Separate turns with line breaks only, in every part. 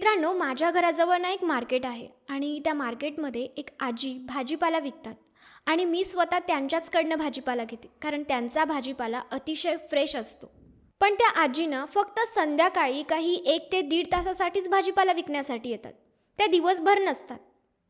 मित्रांनो माझ्या घराजवळ ना एक मार्केट आहे आणि त्या मार्केटमध्ये एक आजी भाजीपाला विकतात आणि मी स्वतः त्यांच्याचकडनं भाजीपाला घेते कारण त्यांचा भाजीपाला अतिशय फ्रेश असतो. पण त्या आजीनं फक्त संध्याकाळी काही एक ते दीड तासासाठीच भाजीपाला विकण्यासाठी येतात. त्या दिवसभर नसतात.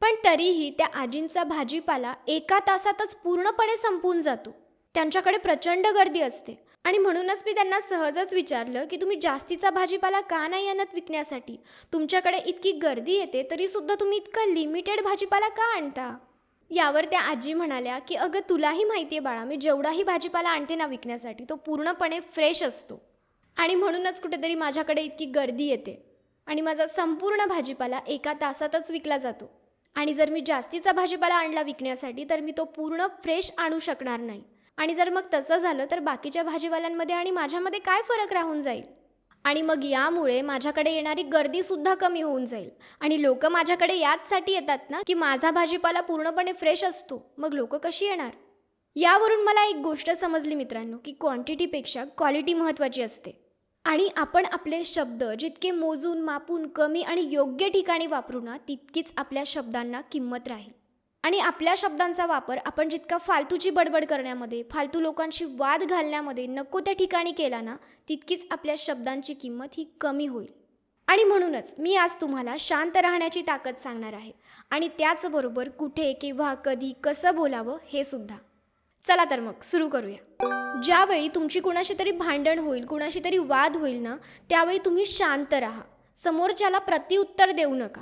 पण तरीही त्या आजींचा भाजीपाला एका तासातच पूर्णपणे संपून जातो. त्यांच्याकडे प्रचंड गर्दी असते. आणि म्हणूनच मी त्यांना सहजच विचारलं की तुम्ही जास्तीचा भाजीपाला का नाही आणत विकण्यासाठी? तुमच्याकडे इतकी गर्दी येते तरीसुद्धा तुम्ही इतका लिमिटेड भाजीपाला का आणता? यावर त्या आजी म्हणाल्या की अगं तुलाही माहिती आहे बाळा मी जेवढाही भाजीपाला आणते ना विकण्यासाठी तो पूर्णपणे फ्रेश असतो. आणि म्हणूनच कुठेतरी माझ्याकडे इतकी गर्दी येते. आणि माझा संपूर्ण भाजीपाला एका तासातच विकला जातो. आणि जर मी जास्तीचा भाजीपाला आणला विकण्यासाठी तर मी तो पूर्ण फ्रेश आणू शकणार नाही. आणि जर मग तसं झालं तर बाकीच्या भाजीवाल्यांमध्ये आणि माझ्यामध्ये काय फरक राहून जाईल? आणि मग यामुळे माझ्याकडे येणारी गर्दीसुद्धा कमी होऊन जाईल. आणि लोक माझ्याकडे याचसाठी येतात ना की माझा भाजीपाला पूर्णपणे फ्रेश असतो मग लोक कशी येणार? यावरून मला एक गोष्ट समजली मित्रांनो की क्वांटिटीपेक्षा क्वालिटी महत्त्वाची असते. आणि आपण आपले शब्द जितके मोजून मापून कमी आणि योग्य ठिकाणी वापरू ना तितकीच आपल्या शब्दांना किंमत राहील. आणि आपल्या शब्दांचा वापर आपण जितका फालतूची बडबड करण्यामध्ये फालतू लोकांशी वाद घालण्यामध्ये नको त्या ठिकाणी केला ना तितकीच आपल्या शब्दांची किंमत ही कमी होईल. आणि म्हणूनच मी आज तुम्हाला शांत राहण्याची ताकद सांगणार आहे. आणि त्याचबरोबर कुठे केव्हा कधी कसं बोलावं हे सुद्धा. चला तर मग सुरू करूया. ज्यावेळी तुमची कुणाशी तरी भांडण होईल कुणाशी तरी वाद होईल ना त्यावेळी तुम्ही शांत राहा. समोरच्याला प्रतिउत्तर देऊ नका.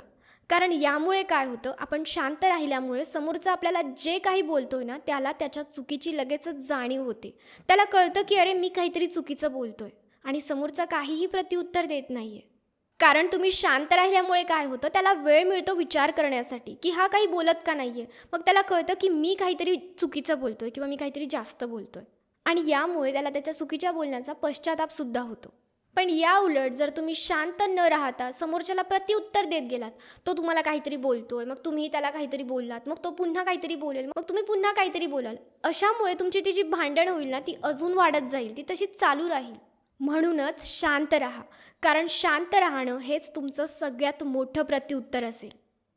कारण यामुळे काय होतं आपण शांत राहिल्यामुळे समोरचा आपल्याला जे काही बोलतोय ना त्याला त्याच्या चुकीची लगेचच जाणीव होते. त्याला कळतं की अरे मी काहीतरी चुकीचं बोलतोय आणि समोरचा काहीही प्रतिउत्तर देत नाही आहे कारण तुम्ही शांत राहिल्यामुळे काय होतं त्याला वेळ मिळतो विचार करण्यासाठी की हा काही बोलत का नाही आहे मग त्याला कळतं की मी काहीतरी चुकीचं बोलतोय किंवा मी काहीतरी जास्त बोलतोय. आणि यामुळे त्याला त्याच्या चुकीच्या बोलण्याचा पश्चातापसुद्धा होतो. पण या उलट जर तुम्ही शांत न राहता समोरच्याला प्रतिउत्तर देत गेलात तो तुम्हाला काहीतरी बोलतोय मग तुम्ही त्याला काहीतरी बोललात मग तो पुन्हा काहीतरी बोलेल मग तुम्ही पुन्हा काहीतरी बोलाल. अशामुळे तुमची ती जी भांडण होईल ना ती अजून वाढत जाईल ती तशी चालू राहील. म्हणूनच शांत राहा. कारण शांत राहणं हेच तुमचं सगळ्यात मोठं प्रत्युत्तर असेल.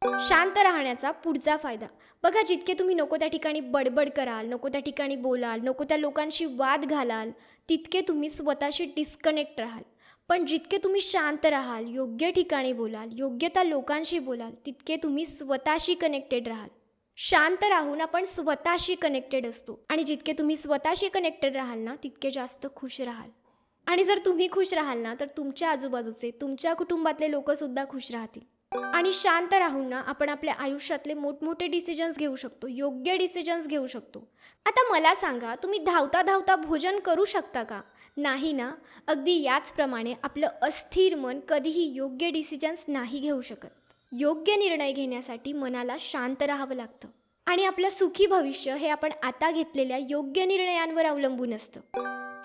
शांत राहण्याचा पुढचा फायदा. बघा जितके तुम्ही नको त्या ठिकाणी बडबड कराल नको त्या ठिकाणी बोलाल नको त्या लोकांशी वाद घालाल तितके तुम्ही स्वतःशी डिस्कनेक्ट राहाल. पण जितके तुम्ही शांत राहाल योग्य ठिकाणी बोलाल योग्य त्या लोकांशी बोलाल तितके तुम्ही स्वतःशी कनेक्टेड राहाल. शांत राहून आपण स्वतःशी कनेक्टेड असतो. आणि जितके तुम्ही स्वतःशी कनेक्टेड राहाल ना तितके जास्त खुश राहाल. आणि जर तुम्ही खुश राहाल ना तर तुमच्या आजूबाजूचे तुमच्या कुटुंबातले लोकसुद्धा खुश राहतील. आणि शांत राहून ना आपण आपल्या आयुष्यातले मोठमोठे डिसिजन्स घेऊ शकतो योग्य डिसिजन्स घेऊ शकतो. आता मला सांगा तुम्ही धावता धावता भोजन करू शकता का? नाही ना? अगदी याचप्रमाणे आपलं अस्थिर मन कधीही योग्य डिसिजन्स नाही घेऊ शकत. योग्य निर्णय घेण्यासाठी मनाला शांत राहावं लागतं. आणि आपलं सुखी भविष्य हे आपण आता घेतलेल्या योग्य निर्णयांवर अवलंबून असतं.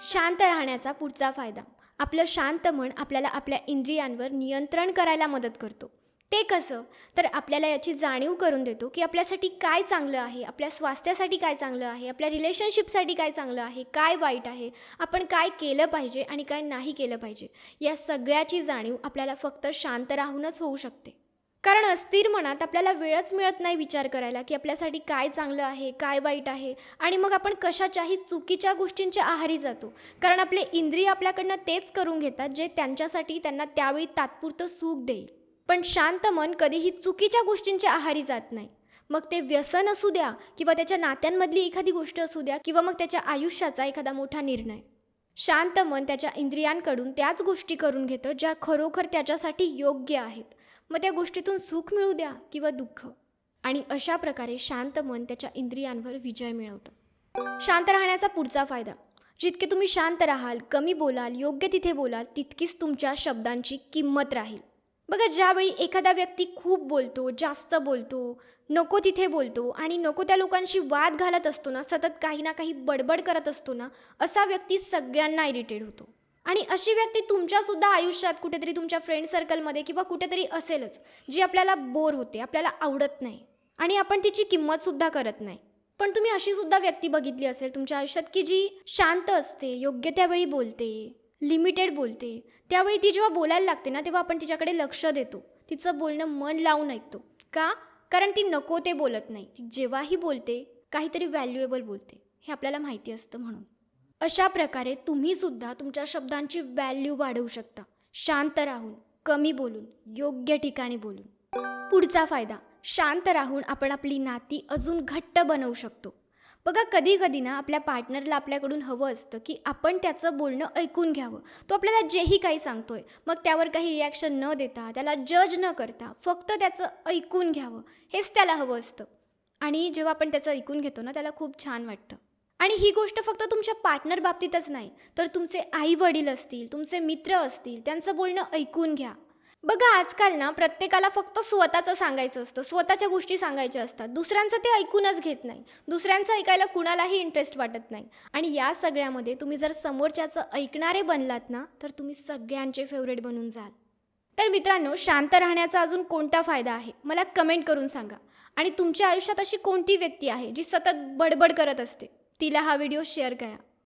शांत राहण्याचा पुढचा फायदा. आपलं शांत मन आपल्याला आपल्या इंद्रियांवर नियंत्रण करायला मदत करतो. ते कसं? तर आपल्याला याची जाणीव करून देतो की आपल्यासाठी काय चांगलं आहे आपल्या स्वास्थ्यासाठी काय चांगलं आहे आपल्या रिलेशनशिपसाठी काय चांगलं आहे काय वाईट आहे आपण काय केलं पाहिजे आणि काय नाही केलं पाहिजे या सगळ्याची जाणीव आपल्याला फक्त शांत राहूनच होऊ शकते. कारण अस्थिर मनात आपल्याला वेळच मिळत नाही विचार करायला की आपल्यासाठी काय चांगलं आहे काय वाईट आहे आणि मग आपण कशाच्याही चुकीच्या गोष्टींच्या आहारी जातो. कारण आपले इंद्रिय आपल्याकडनं तेच करून घेतात जे त्यांच्यासाठी त्यांना त्यावेळी तात्पुरतं सुख देईल. पण शांत मन कधीही चुकीच्या गोष्टींच्या आहारी जात नाही. मग ते व्यसन असू द्या किंवा त्याच्या नात्यांमधली एखादी गोष्ट असू द्या किंवा मग त्याच्या आयुष्याचा एखादा मोठा निर्णय. शांत मन त्याच्या इंद्रियांकडून त्याच गोष्टी करून घेतं ज्या खरोखर त्याच्यासाठी योग्य आहेत. मग त्या गोष्टीतून सुख मिळू द्या किंवा दुःख. आणि अशा प्रकारे शांत मन त्याच्या इंद्रियांवर विजय मिळवतं. शांत राहण्याचा पुढचा फायदा. जितके तुम्ही शांत राहाल कमी बोलाल योग्य तिथे बोलाल तितकीच तुमच्या शब्दांची किंमत राहील. बघा ज्यावेळी एखादा व्यक्ती खूप बोलतो जास्त बोलतो नको तिथे बोलतो आणि नको त्या लोकांशी वाद घालत असतो ना सतत काही ना काही बडबड करत असतो ना असा व्यक्ती सगळ्यांना इरिटेड होतो. आणि अशी व्यक्ती तुमच्यासुद्धा आयुष्यात कुठेतरी तुमच्या फ्रेंड सर्कलमध्ये किंवा कुठेतरी असेलच जी आपल्याला बोर होते आपल्याला आवडत नाही. आणि आपण तिची किंमतसुद्धा करत नाही. पण तुम्ही अशीसुद्धा व्यक्ती बघितली असेल तुमच्या आयुष्यात की जी शांत असते योग्य त्यावेळी बोलते लिमिटेड बोलते. त्यावेळी ती जेव्हा बोलायला लागते ना तेव्हा आपण तिच्याकडे लक्ष देतो. तिचं बोलणं मन लावून ऐकतो. का? कारण ती नको ते बोलत नाही. ती जेव्हाही बोलते काहीतरी व्हॅल्युएबल बोलते. हे आपल्याला माहिती असतं म्हणून. अशा प्रकारे तुम्हीसुद्धा तुमच्या शब्दांची व्हॅल्यू वाढवू शकता. शांत राहून कमी बोलून योग्य ठिकाणी बोलून. पुढचा फायदा शांत राहून आपण आपली नाती अजून घट्ट बनवू शकतो. बघा कधी कधी ना आपल्या पार्टनरला आपल्याकडून हवं असतं की आपण त्याचं बोलणं ऐकून घ्यावं. तो आपल्याला जेही काही सांगतोय मग त्यावर काही रिॲक्शन न देता त्याला जज न करता फक्त त्याचं ऐकून घ्यावं. हेच त्याला हवं असतं. आणि जेव्हा आपण त्याचं ऐकून घेतो ना त्याला खूप छान वाटतं. आणि ही गोष्ट फक्त तुमच्या पार्टनर बाबतीतच नाही तर तुमचे आई वडील असतील तुमचे मित्र असतील त्यांचं बोलणं ऐकून घ्या. बघा आजकाल ना प्रत्येकाला फक्त स्वतःचं सांगायचं असतं स्वतःच्या गोष्टी सांगायच्या असतात. दुसऱ्यांचं ते ऐकूनच घेत नाही. दुसऱ्यांचं ऐकायला कुणालाही इंटरेस्ट वाटत नाही. आणि या सगळ्यामध्ये तुम्ही जर समोरच्याचं ऐकणारे बनलात ना तर तुम्ही सगळ्यांचे फेवरेट बनून जाल. तर मित्रांनो शांत राहण्याचा अजून कोणता फायदा आहे? मला कमेंट करून सांगा. आणि तुमच्या आयुष्यात अशी कोणती व्यक्ती आहे जी सतत बडबड करत असते? तिला हा व्हिडिओ शेअर करा.